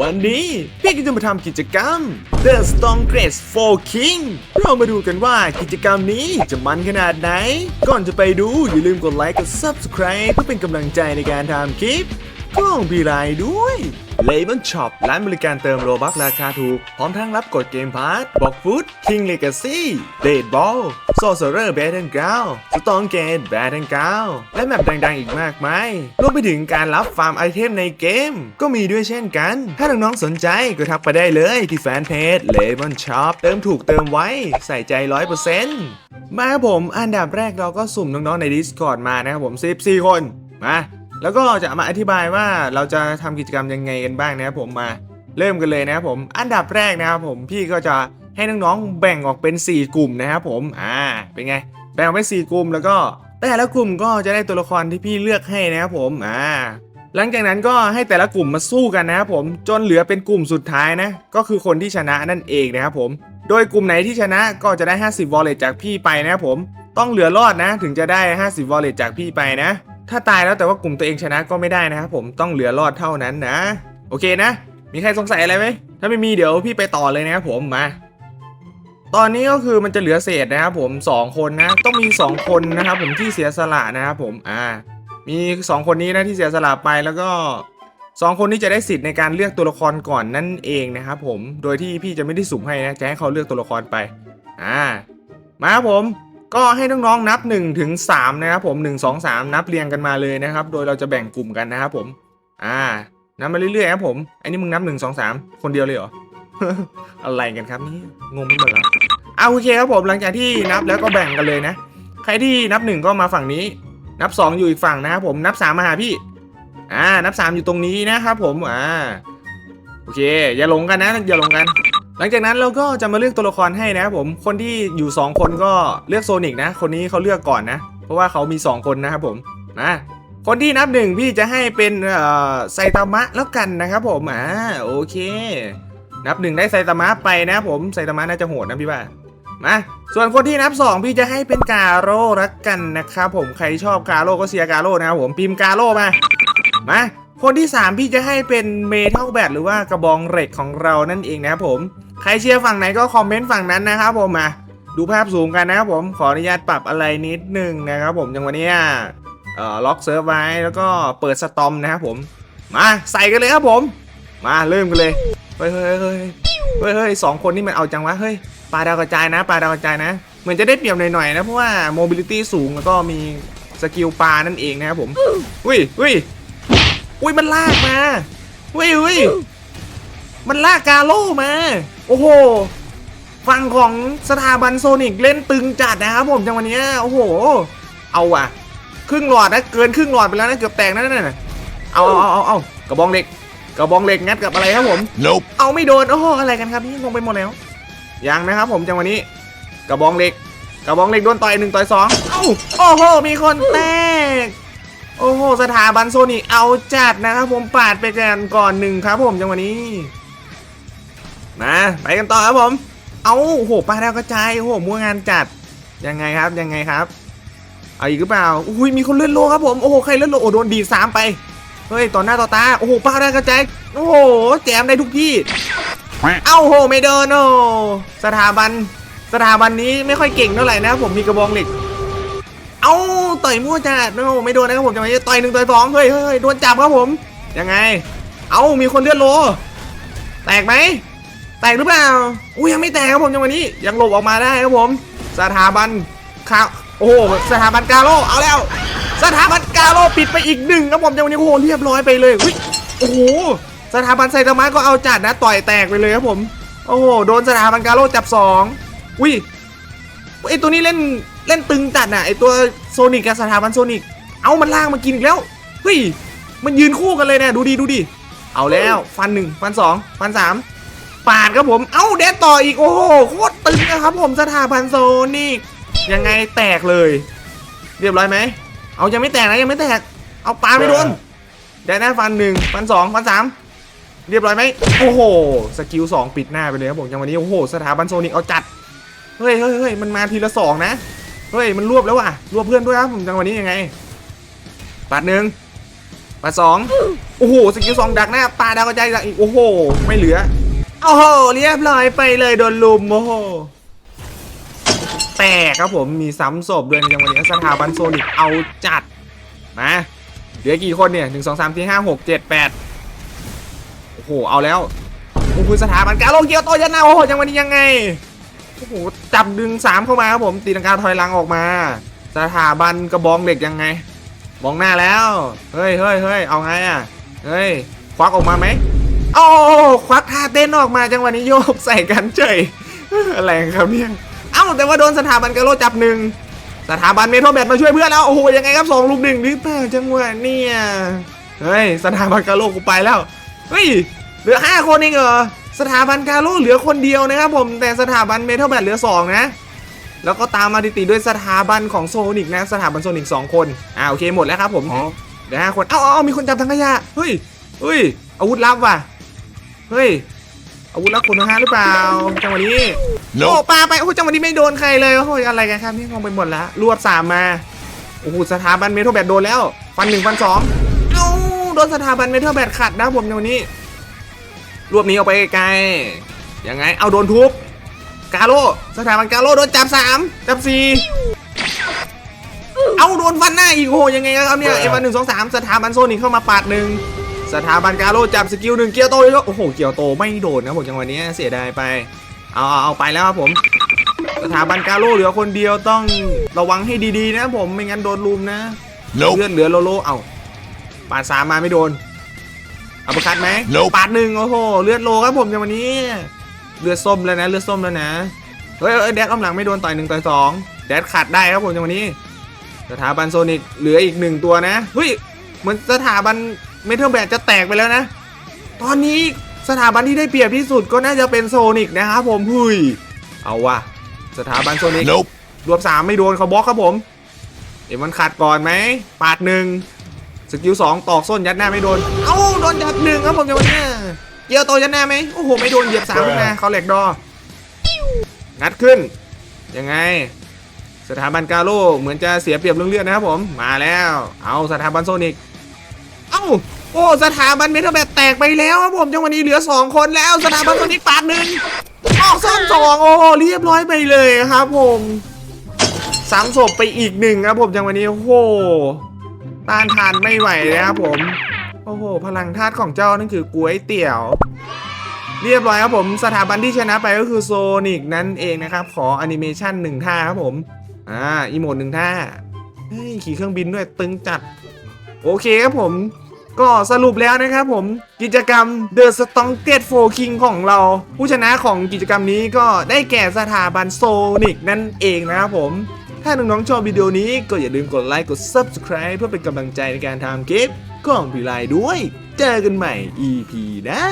วันนี้พี่ก็จะมาทำกิจกรรม The Strongest for King เรามาดูกันว่ากิจกรรมนี้จะมันขนาดไหน ก่อนจะไปดูอย่าลืมกดไลค์กด Subscribe เพื่อเป็นกำลังใจในการทำคลิป กล้องพี่ไรด้วย l a b o n Shop ร้านบริการเติมโลบัคราคาถูก พร้อมทั้งรับกดเกมพาร์ทบอกฟุต King Legacy d a t e Ball Sorcerer Battleground Storm Gate Battleground และแมปดังๆอีกมากมายรวมไปถึงการรับฟาร์มไอเทมในเกม ก็มีด้วยเช่นกัน ถ้าน้องๆสนใจก็ทักไปได้เลยที่แฟนเพจ l a b o n Shop เติมถูกเติมไว้ใส่ใจ100%มาครับผมอันดับแรกเราก็สุ่มน้องๆใน Discord มานะครับผม 14 คนมา แล้วก็จะมาอธิบายว่าเราจะทำกิจกรรมยังไงกันบ้างนะครับผมมาเริ่มกันเลยนะครับผมอันดับแรกนะครับผมพี่ก็จะให้น้องๆแบ่งออกเป็น 4 กลุ่มนะครับผมอ่าเป็นไง แบ่งออกเป็น4กลุ่มแล้วก็แต่ละกลุ่มก็จะได้ตัวละครที่พี่เลือกให้นะครับผมอ่าหลังจากนั้นก็ให้แต่ละกลุ่มมาสู้กันนะครับผมจนเหลือเป็นกลุ่มสุดท้ายนะ ก็คือคนที่ชนะนั่นเองนะครับผมโดยกลุ่มไหนที่ชนะก็จะได้ 50 วอลเล็ตจากพี่ไปนะครับผม ต้องเหลือรอดนะ ถึงจะได้ 50 วอลเล็ตจากพี่ไปนะ ถ้าตายแล้วแต่ว่ากลุ่มตัวเองชนะก็ไม่ได้นะครับผมต้องเหลือรอดเท่านั้นนะ โอเคนะ มีใครสงสัยอะไรไหมถ้าไม่มีเดี๋ยวพี่ไปต่อเลยนะครับผมมา ตอนนี้ก็คือมันจะเหลือเศษนะครับผมสองคนนะ ต้องมีสองคนนะครับผมที่เสียสละนะครับผมอ่า มีสองคนนี้นะที่เสียสละไปแล้วก็สองคนนี้จะได้สิทธิ์ในการเลือกตัวละครก่อนนั่นเองนะครับผมโดยที่พี่จะไม่ได้สุ่มให้นะจะให้เขาเลือกตัวละครไปอ่ามาครับผม ก็ให้น้องๆนับ1ถึง3นะครับผม1 2 3 นับเรียงกันมาเลยนะครับ โดยเราจะแบ่งกลุ่มกันนะครับผม อ่านับมาเรื่อยๆครับผมไอ้นี่มึงนับ 1 2 3 คนเดียวเลยเหรออะไรกันครับนี่งงไปหมดแล้วเอาโอเคครับผมหลังจากที่นับแล้วก็แบ่งกันเลยนะ ใครที่นับ 1 ก็มาฝั่งนี้ นับ 2 อยู่อีกฝั่งนะครับผมนับ 3 มาหาพี่อ่านับ 3 อยู่ตรงนี้นะครับผมอ่าโอเค อย่าหลงกันนะอย่าหลงกัน ลังจากนั้นเราก็จะมาเลือกตัวละครให้นะครับผมคนที่อยู่ 2 คนก็เลือกโซนิกนะ คนนี้เขาเลือกก่อนนะ เพราะว่าเขามี 2 คนนะครับผมนะคนที่นับหนึ่งพี่จะให้เป็นไซตามะแล้วกันนะครับผมอ่าโอเค นับหนึ่งได้ไซตามะไปนะผมไซตามะน่าจะโหดนะพี่ว่ามาส่วนคนที่นับ 2 พี่จะให้เป็นกาโร่ละกันนะครับผมใครชอบกาโร่ก็เชียกาโร่นะครับผมพิมพ์กาโร่มามาคนที่ 3 พี่จะให้เป็นเมทัลแบทหรือว่ากระบองเหล็กของเรานั่นเองนะครับผม ใครเชียร์ฝั่งไหนก็คอมเมนต์ฝั่งนั้นนะครับผมมาดูภาพสูงกันนะครับผมขออนุญาตปรับอะไรนิดนึงนะครับผมอย่างวันนี้เอ่อล็อกเซิร์ฟไว้แล้วก็เปิดสตอมนะครับผมมาใส่กันเลยครับผม มาเริ่มกันเลยเฮ้ยเฮ้ยเฮ้ยเฮ้ยเฮ้ยสองคนนี่มันเอาจังวะเฮ้ยปลาดาวกระจายนะปลาดาวกระจายนะเหมือนจะได้เปรียบหน่อยๆนะเพราะว่าโมบิลิตี้สูงแล้วก็มีสกิลปลานั่นเองนะครับผมอุ้ยอุ้ยอุ้ยมันลากมาอุ้ยอุ้ย มันลากกาโล่มา โอ้โห ฝั่งของสถาบันโซนิกเล่นตึงจัดนะครับผมจังวันนี้ โอ้โห เอาว่ะครึ่งหลอดนะเกินครึ่งหลอดไปแล้วนะเกือบแตกนั่นน่ะเอาเอาเอาเอาเอากระบองเหล็กกระบองเหล็กงัดกับอะไรครับผม Nope. เอาไม่โดนโอ้โหอะไรกันครับนี่งงไปหมดแล้วยังนะครับผมจังวันนี้ กระบองเหล็ก กระบองเหล็กโดนต่อยหนึ่งต่อยสองเอ้าโอ้โหมีคนแตกโอ้โหสถาบันโซนิกเอาจัดนะครับผมปาดไปกันก่อนหนึ่งครับผมจังวันนี้ มาไปกันต่อครับผม เอาโอ้โหปลาดาวกระจายโอ้โหมัวงานจัดยังไงครับยังไงครับเอาอีกหรือเปล่าอุ้ยมีคนเลื่อนโลครับผมโอ้โหใครเลื่อนโลโอ้โดนดีสามไปเฮ้ยต่อหน้าต่อตาโอ้โหปลาดาวกระจายโอ้โหแจมได้ทุกที่เอ้าโหไม่เดินโอ้สถาบันสถาบันนี้ไม่ค่อยเก่งเท่าไหร่นะผมมีกระบองเหล็กเอ้าต่อยมั่วจัดโอ้ไม่โดนนะครับผมจะไม่ต่อยหนึ่งต่อยสองเฮ้ยเฮ้ยเฮ้ยโดนจับครับผมยังไง เอ้ามีคนเลื่อนโล แตกไหม แตกหรือเปล่า อุ้ยยังไม่แตกครับผมจังหวะนี้ ยังหลบออกมาได้ครับผม สถาบันคาโอ้โหสถาบันกาโรเอาแล้ว สถาบันกาโรปิดไปอีกหนึ่งครับผมจังหวะนี้โอ้โหเรียบร้อยไปเลยโอ้โหสถาบันไซตามะก็เอาจัดนะต่อยแตกไปเลยครับผม โอ้โหโดนสถาบันกาโรจับสองอุ้ยไอตัวนี้เล่นเล่นตึงจัดน่ะไอตัวโซนิกกับสถาบันโซนิก เอามันล่างมากินอีกแล้วเฮ้ยมันยืนคู่กันเลยนะดูดีดูดีเอาแล้วฟันหนึ่งฟันสองฟันสาม ปาดครับผม เอ้าเดดต่ออีกโอ้โหโคตรตึงนะครับผมสถาบันโซนิกยังไงแตกเลย เรียบร้อยไหม เอายังไม่แตกนะยังไม่แตก เอาปาไม่โดนได้หน้าฟันหนึ่งฟันสองฟันสามเรียบร้อยไหมโอ้โหสกิลสองปิดหน้าไปเลยครับผมจังวันนี้โอ้โหสถาบันโซนิกเอาจัดเฮ้ยเฮ้ยเฮ้ยมันมาทีละสองนะเฮ้ยมันรวบแล้วว่ะรวบเพื่อนด้วยครับผมจังวันนี้ยังไงปัดหนึ่งปัดสองโอ้โหสกิลสองดักหน้าปาดาวกระจายอีกโอ้โห ไม่เหลือ โอ้โหเรียบร้อยไปเลยโดนลุมโอ้โหแตกครับผมมีซ้ำศพด้วยในจังวะนี้สถาบันโซนิกเอาจัดมาเหลือกี่คนเนี่ยหนึ่งสองสามสี่ห้าหกเจ็ดแปดโอ้โหเอาแล้วโอ้โหสถาบันการโลเกียวโตยันนาโอ้โหจังวะนี้ยังไงโอ้โหจับดึงสามเข้ามาครับผมตีลังกาถอยหลังออกมา สถาบันกระบองเหล็กยังไงมองหน้าแล้ว เฮ้ยเฮ้ยเฮ้ยเอาไงอะ เฮ้ย ควักออกมาไหมโอ้ ควักท่าเต้นออกมาจังหวะนี้โยกใส่กันเฉยอะไรครับเนี่ยเอ้าแต่ว่าโดนสถาบันกาโลจับหนึ่งสถาบันเมทัลแบทมาช่วยเพื่อนแล้วโอ้โหยังไงครับสองลูกหนึ่งหรือเปล่าจังหวะเนี่ยเฮ้ยสถาบันกาโลกูไปแล้วเฮ้ยเหลือห้าคนเองเหรอสถาบันกาโลเหลือคนเดียวนะครับผมแต่สถาบันเมทัลแบทเหลือสองนะแล้วก็ตามมาติดๆด้วยสถาบันของโซนิกนะสถาบันโซนิกสองคนอ่าโอเคหมดแล้วครับผมเหลือห้าคนเอ้าเอ้าเอ้ามีคนจับถังขยะเฮ้ยเฮ้ยอาวุธลับว่ะ เฮ้ยอาวุธลับคนทั้งห้าหรือเปล่าจังหวะนี้โอ้ปาไปโอ้จังหวะนี้ไม่โดนใครเลยโอ้ยอะไรกันครับนี่งงไปหมดแล้วรวบสามมาโอ้โหสถาบันเมทัลแบทโดนแล้วฟันหนึ่งฟันสองเอ้าโดนสถาบันเมทัลแบทขัดนะผมจังหวะนี้ รวบนี้ออกไปไกลๆยังไง เอาโดนทุบกาโลสถาบันกาโลโดนจับสามจับสี่เอาโดนฟันหน้าอีกโอ้โหยังไงครับเนี่ยเอวันหนึ่งสองสามสถาบันโซนิกเข้ามาปาดหนึ่ง สถาบันกาโลจับสกิลหนึ่งเกียวโตเลยโอ้โหเกียวโตไม่โดนนะผมจังหวะนี้เสียดายไปเอาเอาเอาไปแล้วครับผม สถาบันกาโลเหลือคนเดียวต้องระวังให้ดีๆนะผมไม่งั้นโดนลุมนะ Nope เลือดเหลือโลโลเอาปาดสามมาไม่โดนเอาไปคัดไหม Nope ปาดหนึ่งโอ้โหเลือดโลครับผมอย่างวันนี้ เลือดส้มแล้วนะเลือดส้มแล้วนะเฮ้ยเอ้ยแดดอ้อมหลังไม่โดนต่อยหนึ่งต่อยสองแดดขัดได้ครับผมอย่างวันนี้ สถาบันโซนิกเหลืออีกหนึ่งตัวนะเฮ้ยเหมือนสถาบัน เมทัลแบทจะแตกไปแล้วนะ ตอนนี้สถาบันที่ได้เปรียบที่สุดก็น่าจะเป็นโซนิกนะครับผมหุยเอาว่ะสถาบันโซนิก Nope. รวบสามไม่โดนเขาบล็อกครับผมเดี๋ยวมันขัดก่อนไหมปาดหนึ่งสกิลสองตอกส้นยัดหน้าไม่โดน เอ้าโดนยัดหนึ่งครับผมจังหวะเนี้ยเกียวโตยัดหน้าไหมโอ้โหไม่โดนเหยียบสามขึ้นมาเขาเหล็กดองัดขึ้น ยังไง สถาบันกาโลเหมือนจะเสียเปรียบเรื่องเลือดนะครับผมมาแล้ว เอาสถาบันโซนิก เอ้า โอ้สถาบันเมทัลแบทแตกไปแล้วครับผมจังหวะนี้เหลือสองคนแล้วสถาบันโซนิกปาดหนึ่งออกส้นสองโอ้เรียบร้อยไปเลยครับผมสามศพไปอีกหนึ่งครับผมจังวันนี้โอ้โหต้านทานไม่ไหวเลยครับผมโอ้โห พลังธาตุของเจ้านั่นคือก๋วยเตี๋ยว เรียบร้อยครับผม สถาบันที่ชนะไปก็คือโซนิกนั่นเองนะครับ ขอแอนิเมชันหนึ่งท่าครับผม อ่า อีโมดหนึ่งท่า เฮ้ย ขี่เครื่องบินด้วยตึงจัด โอเคครับผม ก็สรุปแล้วนะครับผมกิจกรรม The s t o n k e t for King ของเรา ผู้ชนะของกิจกรรมนี้ก็ได้แก่สถาบันโซนิกนั่นเองนะครับผมถ้าน้องๆชอบวิดีโอนี้ก็อย่าลืมกดไลค์กด Subscribe เพื่อเป็นกำลังใจในการทำคลิปของพี่ไลด้วย เจอกันใหม่ EP หน้า